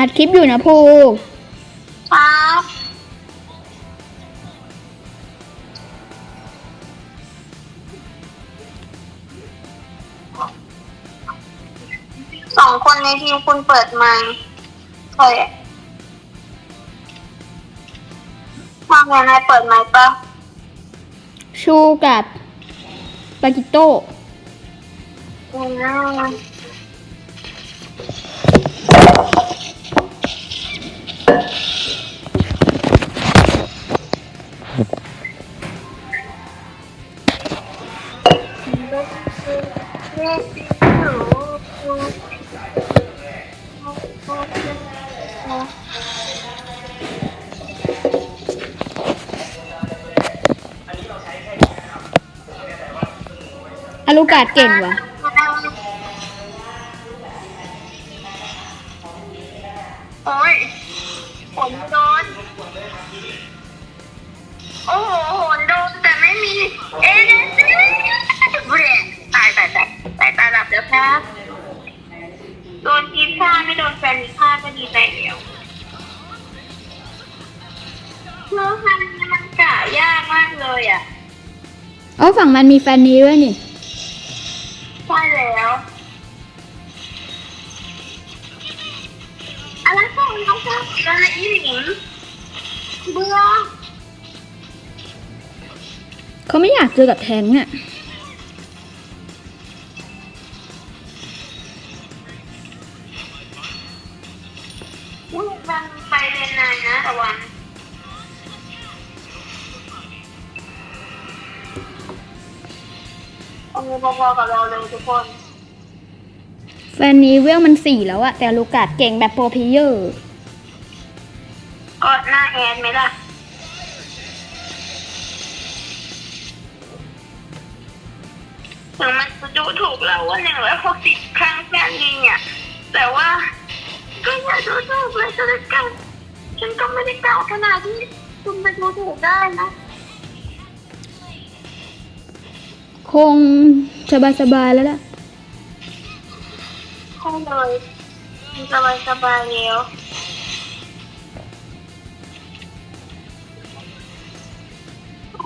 อัดคลิปอยู่นะภูครับสองคนในทีมคุณเปิดไมค์ใครอะว่าไงนายเปิดไมค์ปะชูกับปากิโต้อืม อลูกาดเก่งวะโอ้ย ฝนโดนโอ้โหฝนโดนแต่ไม่มี เอ๊ะเบรกตายตายตายตายตายหลับแล้วครับ โดนทีมฆ่าไม่โดนแฟนฆ่าก็ดีใจเดียวเนื้อพันธุ์มันกะยากมากเลยอะอ๋อฝั่งมันมีแฟนนี้ด้วยนี่ ใช่แของน้องครับอะไรอีหลิงเบื่อเขาไม่อยากเจอกับแทงค์อะอุ้ยมันไปเรียนนานนะระวังเอามือพอๆกับเราเลยทุกคน แฟนนี้เวลมันสี่แล้วอะแต่อาลูกาดเก่งแบบโปรเพลเยอร์ ก็หน้าแอนไหมล่ะ ถึงมันจะดูถูกเราว่าหนึ่งร้อยหกสิบครั้งแค่นี้เนี่ย แต่ว่าก็อย่าดูถูกเลยก็แล้วกันฉันก็ไม่ได้เก่าขนาดที่คุณมาดูถูกได้นะ คงสบายๆแล้วล่ะ ใช่เลยสบายสบายๆแล้ว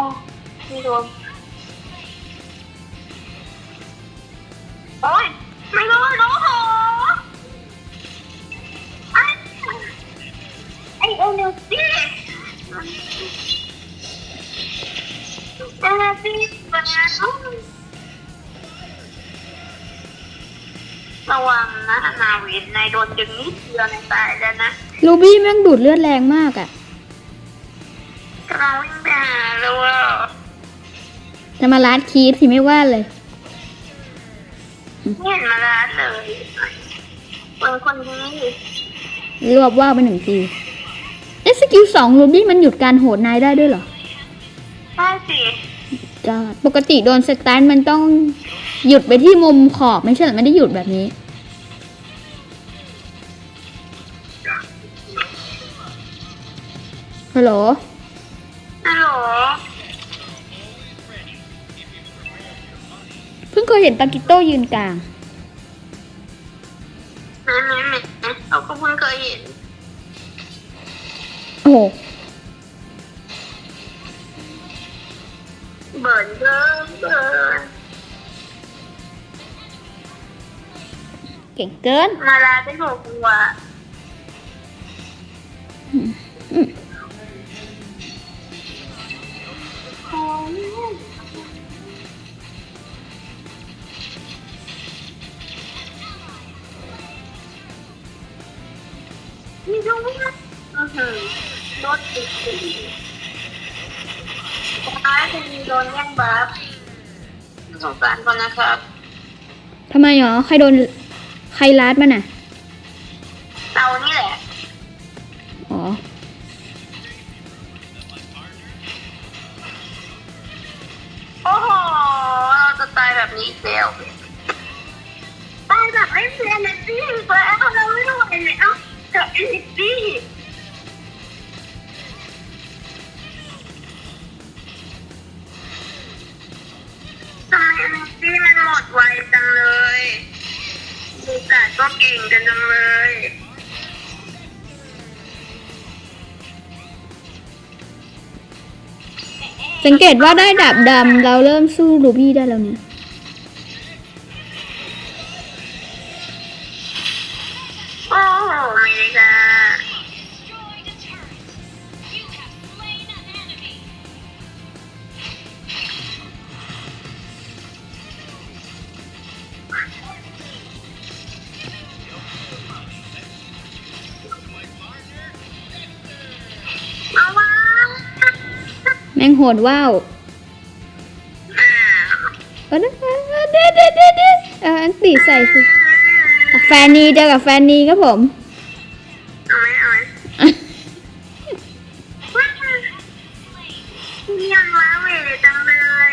อ้ไม่โดนโอ้ยไม่โดนโอ้โหไอ้ไอ้เอเนอร์จี้เอเนอร์จี้มาระวังนะนาวินนายโดนดึงนิดเดียวในตายแล้วนะ ลูบี้แม่งดูดเลือดแรงมากอะ กำลังวิ่งไปหาแล้วอะจะมาลัดคีฟสิไม่ว่าเลยไม่เห็นมาร้านเลยคนคนนี้รวบว่าบไปหนึ่งทีเอ๊ะสกิลสองลูบี้มันหยุดการโหดนายได้ด้วยเหรอใช่สิจ้าปกติโดนสตาร์ทมันต้องหยุดไปที่มุมขอบไม่ใช่เหรอไม่ได้หยุดแบบนี้ฮัลโหลฮัล เพิ่งเคยเห็นปากิโต้ยืนกลางนั่นนั่นนั่นเราก็เพิ่งเคยเห็นโอ้โหเบิร์นเบิร์นเบิร์นเก่งเกิน มาลาได้หกตัว อืม ติดติดท้ายจะมีโดนแย่งบัฟสงสารก่อนนะครับทำไมหรอใครโดนใครลัดมันอะเตานี่แหละ อ๋อ โอ้โห เราจะตายแบบนี้อีกแล้วตายแบบไม่มี energy อีกแล้วเราไม่รู้อะไรแล้วกับ energy ทำไพี่มันหมดไวจังเลยศึกษาก็เก่งกันจังเลย สังเกตว่าได้ดาบดำเราเริ่มสู้รูบี้ได้แล้วเนี่ย แม่งโหดว้าวอ่าเออเด็ดเด็ดเด็ดเด็ดเอออันตีใส่สิแฟนนีเจอกับแฟนนีครับผมเอาไหมเอาไหมว้าวยังว้าเหวจังเลย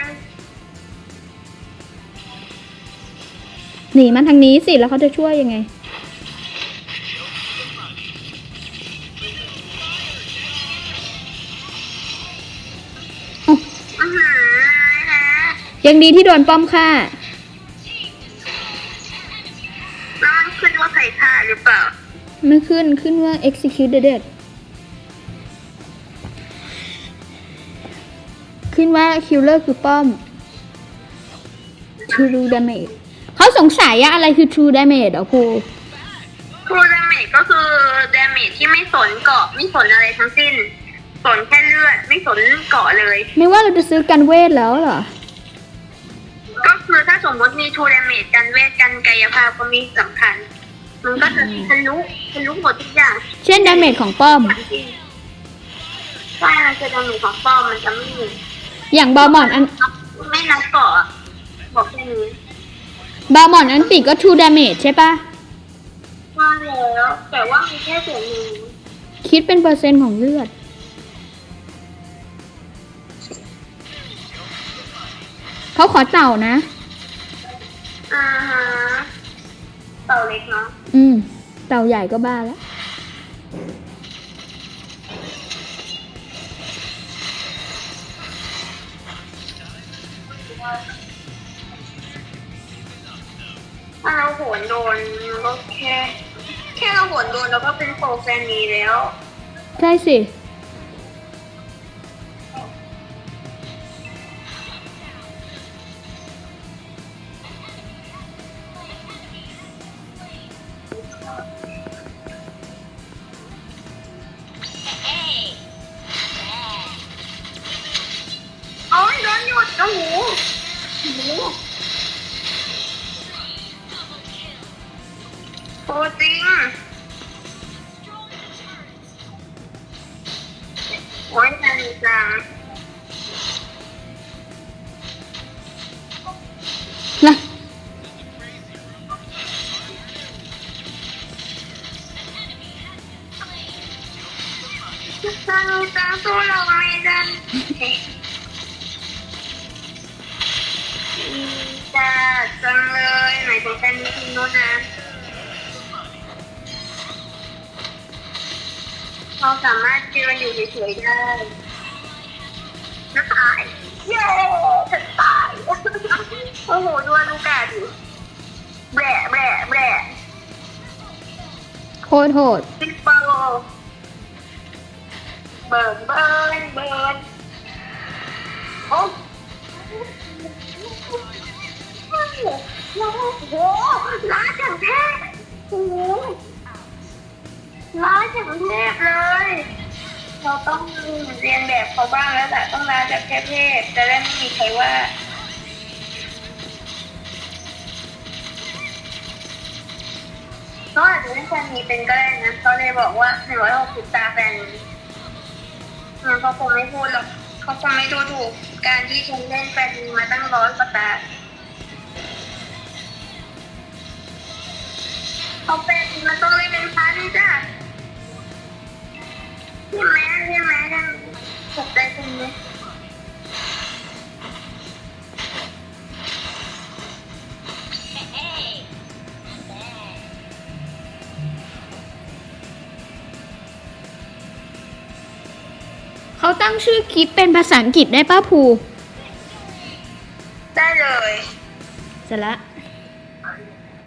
หนีมันทางนี้สิแล้วเขาจะช่วยยังไง ยังดีที่โดนป้อมฆ่าแล้วมันขึ้นว่าใครฆ่าหรือเปล่า ไม่ขึ้นขึ้นว่า execute the dead ขึ้นว่า killer คือป้อม true damage เขาสงสัยอะอะไรคือ true damage เหรอครูครูดาเมจก็คือดาเมจที่ไม่สนเกาะไม่สนอะไรทั้งสิ้น สนแค่เลือด ไม่สนเกาะเลย ไม่ว่าเราจะซื้อกันเวทแล้วเหรอก็ คือถ้าสมมติมีทูดาเมจกันเวทกันกายภาพก็มีสำคัญ มันก็จะทะลุทะลุหมดทุกอย่างเช่น damage ของป้อม ใช่มันจะดาเมจของป้อมมันจะไม่มีอย่างบอลมอนอันไม่นับเกาะบอกแค่นี้บอลมอนอันติก็ true damage ใช่ปะว่าแล้วแต่ว่ามีแค่ส่วนหนึ่งคิดเป็นเปอร์เซ็นต์ของเลือดเขาขอเต่านะ อ่าฮะเต่าเล็กเนาะอืม เต่าใหญ่ก็บ้าแล้วถ้าเราโหนโดนมันก็แค่ แค่เราโหนโดนเราก็เป็นโปรแฟนนีแล้ว ใช่สิ หยุดโอ้โหโอ้โหโอ้จริงโอ้ยจังจังละจังจังสู้เราไม่ได้ จังเลยหมายถึงแฟนมีทีโน้นนะเราสามารถยืนอยู่เฉยๆได้จะตาย เย้จะตาย โอ้โหดูอลูกาดิแบะแบะแบะโคตรโหดซิปเปอร์เบิร์นเบิร์นเบิร์นโอ้ โอ้โหล้าจังเทพโอ้โหล้าจังเทพเลย เราต้องเรียนแบบเขาบ้างแล้วแหละต้องล้าแบบเทพๆจะได้ไม่มีใครว่าเขาอาจจะเล่นแฟนมีเป็นก็ได้นะเขาเลยบอกว่าหนึ่งร้อยหกสิบตาแฟนมันเขาคงไม่พูดหรอกเขาคงไม่ดูถูกการที่ฉันเล่นแฟนมีมาตั้งร้อยกว่าตา เขาเป็นมันต้องเล่นเป็นพันจ้ะใช่ไหมใช่ไหมกันตกใจจังเลยเขาตั้งชื่อคลิปเป็นภาษาอังกฤษได้ป้าภู ได้เลย เสร็จละ